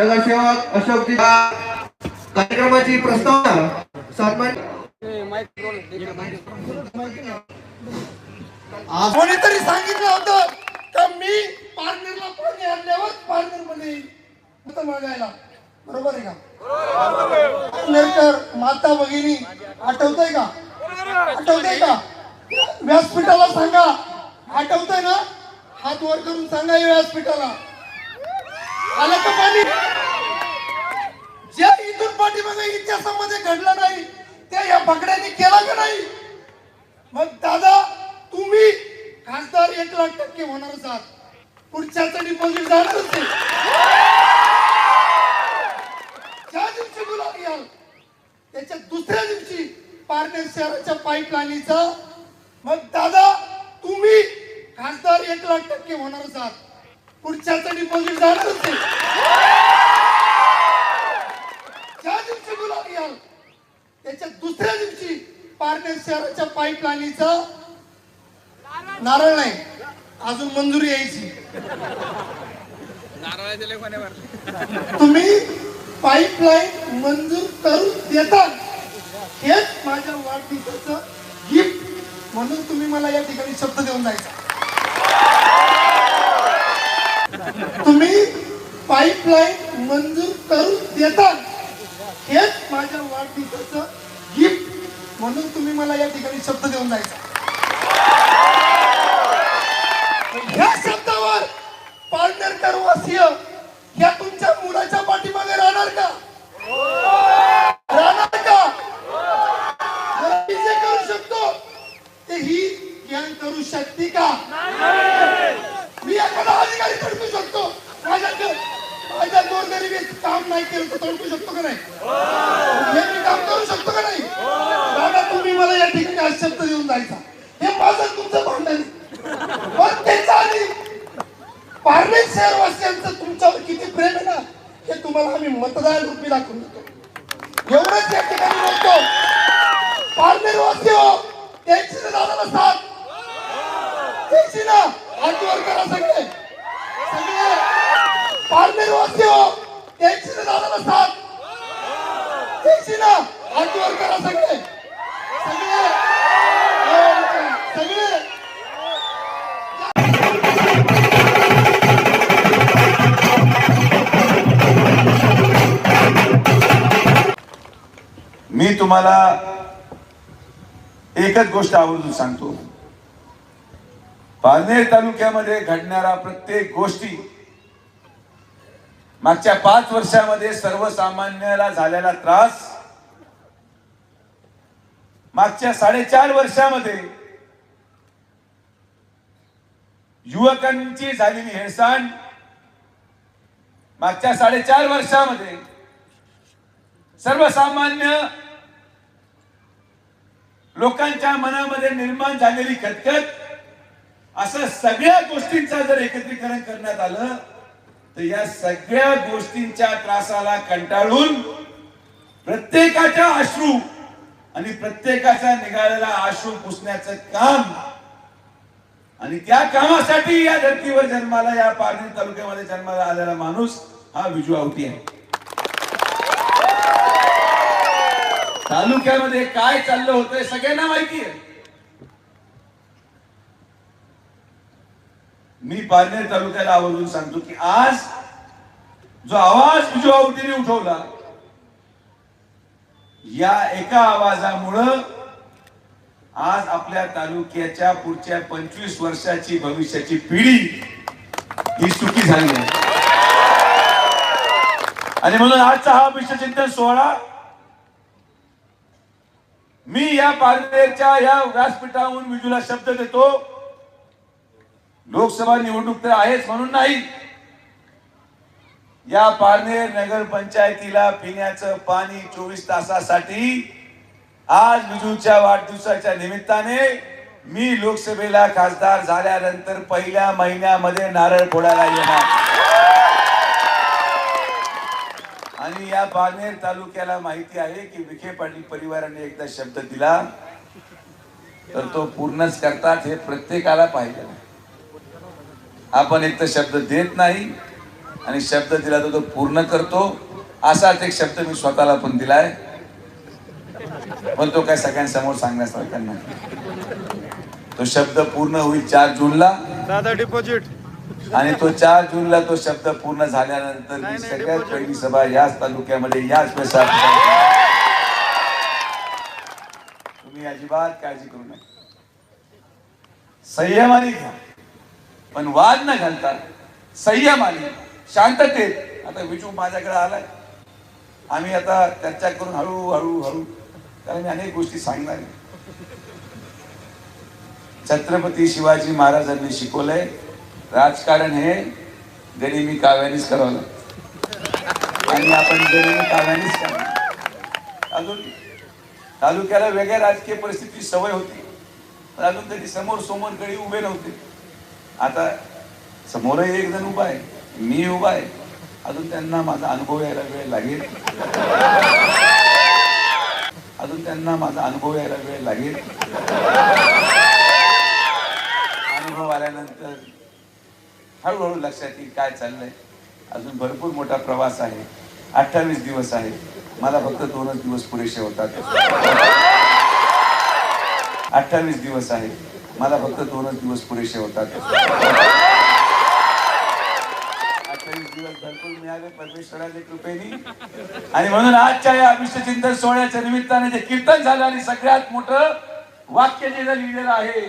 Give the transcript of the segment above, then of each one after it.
नगरसेवक अशोकजी कार्यक्रमाची प्रस्तावना सन्मान कोणीतरी सांगितलं होतं तर मी पार्टनरला पाणी आणल्यावर पार्टनरमध्ये मागायला बरोबर आहे का? पार्टनरकर माता भगिनी आठवतंय का? आठवतंय का? व्यासपीठाला सांगा. आठवतंय ना? हात वर करून सांगा व्यासपीठाला. आलं का पाणी जे इथून पाठीमागे इतिहासामध्ये घडलं नाही. ते या पकड्यांनी केलं का नाही? मग दादा तुम्ही खासदार एक लाख टक्के होणारच आहात. पुढच्याचं डिपॉझिट जाणारच नाही ज्या दिवशी गुलाब याल त्याच्या दुसऱ्या दिवशी पारनेर शहराच्या पाईपलाईनीचा. मग दादा तुम्ही खासदार एक लाख टक्के होणारच आहात. पुढच्याचं डिपॉझिट जाणारच नाही ज्या दिवशी गुलाब याल त्याच्या दुसऱ्या दिवशी पारनेर शहराच्या पाईपलाईनीचा नारळ नाही. अजून मंजुरी यायची. तुम्ही पाईपलाईन मंजूर करून देता. हेच माझ्या वाढदिवसाचं गिफ्ट म्हणून तुम्ही मला या ठिकाणी शब्द देऊन जायचा. तुम्ही पाईपलाईन मंजूर करून देता. हेच माझ्या वाढदिवसाचं म्हणून तुम्ही मला या ठिकाणी शब्द देऊन जायचा. ह्या शब्दावर पार्टनर वासीय ह्या तुमच्या मुलाच्या पाठीमागे राहणार का? राहणार का? जर मी जे करू शकतो ते ही ज्ञान करू शकते का? मी एखादा अधिकारी तडकू शकतो. माझ्या माझ्या गोरगरिबीत काम नाही केलं तर तडकू शकतो का नाही हे मी काम करू शकतो का नाही दादा तुम्ही मला या ठिकाणी आज शब्द देऊन जायचा हे माझं तुमचं भांडण आहे. पण त्याच्या आधी पारनेर शहरवासियांचं तुमच्यावर किती प्रेम आहे ना हे तुम्हाला आम्ही मतदान रूपी दाखवून देतो. एवढंच या ठिकाणी बोलतो. पारनेर वासी हो त्यांची ना दादाला साथ. त्यांची ना हातवर करा सगळे. सगळे. पारनेर वासी हो त्यांची ना दादाला साथ. त्यांची ना हातवर करा सगळे. तुम्हाला एकच गोष्ट आवर्जून सांगतो. पारनेर तालुक्यामध्ये घडणारा प्रत्येक गोष्टी मागच्या पाच वर्षामध्ये सर्वसामान्याला झालेला त्रास मागच्या साडेचार वर्षामध्ये युवकांची झालेली हेळसांड मागच्या साडेचार वर्षामध्ये सर्वसामान्य लोकांच्या मनामध्ये निर्माण झालेली खतखत असं सगळ्या गोष्टींचा जर एकत्रीकरण करण्यात आलं तर या सगळ्या गोष्टींच्या त्रासाला कंटाळून प्रत्येकाच्या अश्रू आणि प्रत्येकाचा निघालेला आश्रू पुसण्याचं काम आणि त्या कामासाठी या धर्तीवर जन्माला या पारनेर तालुक्यामध्ये जन्माला आलेला माणूस हा विजू आवटी आहे. तालुक्यामध्ये काय चाललं होतंय सगळ्यांना माहिती आहे. मी पारनेर तालुक्याला आवर्जून सांगतो की आज जो आवाज तुझ्या अवतीने उठवला या एका आवाजामुळं आज आपल्या तालुक्याच्या पुढच्या पंचवीस वर्षाची भविष्याची पिढी ही सुखी झाली आहे आणि म्हणून आजचा हा विश्वचिंतन सोहळा मी या पारनेरच्या या व्यासपीठाहून विजूला शब्द देतो. लोकसभा निवडणूक तर आहेच म्हणून नाही. या पारनेर नगर पंचायतीला पिण्याचं पाणी चोवीस तासासाठी आज विजूच्या वाढदिवसाच्या निमित्ताने मी लोकसभेला खासदार झाल्यानंतर पहिल्या महिन्यामध्ये नारळ फोडायला येणार. आणि या पारनेर तालुक्याला माहिती आहे की विखे पाटील परिवाराने एकदा शब्द दिला तर तो पूर्णच करतात हे प्रत्येकाला पाहिजे. आपण एक तर शब्द देत नाही आणि शब्द दिला तर तो पूर्ण करतो. असाच एक शब्द मी स्वतःला पण दिलाय. पण तो काय सगळ्यांसमोर सांगण्यासारखा नाही. तो शब्द पूर्ण होईल चार जूनला. दादा डिपॉझिट आणि तो चार जूनला तो शब्द पूर्ण झाल्यानंतर मी सगळ्यात पहिली सभा याच तालुक्यामध्ये याच पेसा तुम्ही अजिबात काळजी करू नये संयमाने घ्या. पण वाद न घालता संयमाने शांततेत आता विजू माझ्याकडे आलाय. आम्ही आता चर्चा करून हळू हळू कारण मी अनेक गोष्टी सांगणार. छत्रपती शिवाजी महाराजांनी शिकवलंय. राजकारण हे गरिबी काव्यानेच करावं लागतं. आणि आपण गरिबी काव्यानेच करावं अजून तालुक्याला वेगळ्या राजकीय परिस्थितीची सवय होती. पण अजून तरी समोर समोर गडी उभे नव्हते. आता समोरही एक जण उभा आहे. मी उभा आहे. अजून त्यांना माझा अनुभव यायला वेळ लागेल. अजून त्यांना माझा अनुभव यायला वेळ लागेल. अनुभव आल्यानंतर हळूहळू लक्षात येईल काय चाललंय. अजून भरपूर मोठा प्रवास आहे. अठ्ठावीस दिवस आहे मला फक्त दोनच दिवस पुरेसे होतात. अठ्ठावीस दिवस आहे मला फक्त दोनच दिवस पुरेसे होतात. अठ्ठावीस दिवस भरपूर मिळाले परमेश्वराच्या कृपेने. आणि म्हणून आजच्या या अभिष्टचिंतन सोहळ्याच्या निमित्ताने जे कीर्तन झालं आणि सगळ्यात मोठं वाक्य जे लिहिलेलं आहे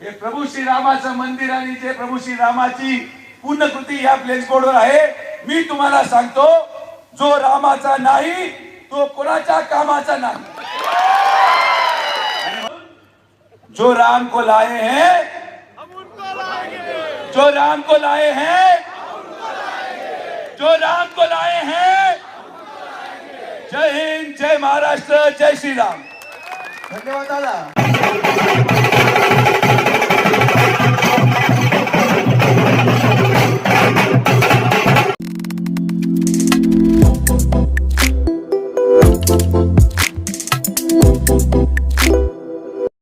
हे प्रभू श्रीरामाचं मंदिर आणि जे प्रभू श्रीरामाची पूर्णकृती या प्लेस बोर्डवर आहे मी तुम्हाला सांगतो जो रामाचा नाही तो कोणाच्या कामाचा नाही. जो राम को लाए हैं जो राम को लाए हैं जो राम को लाए हैं जय हिंद जय महाराष्ट्र जय श्री राम धन्यवाद दादा।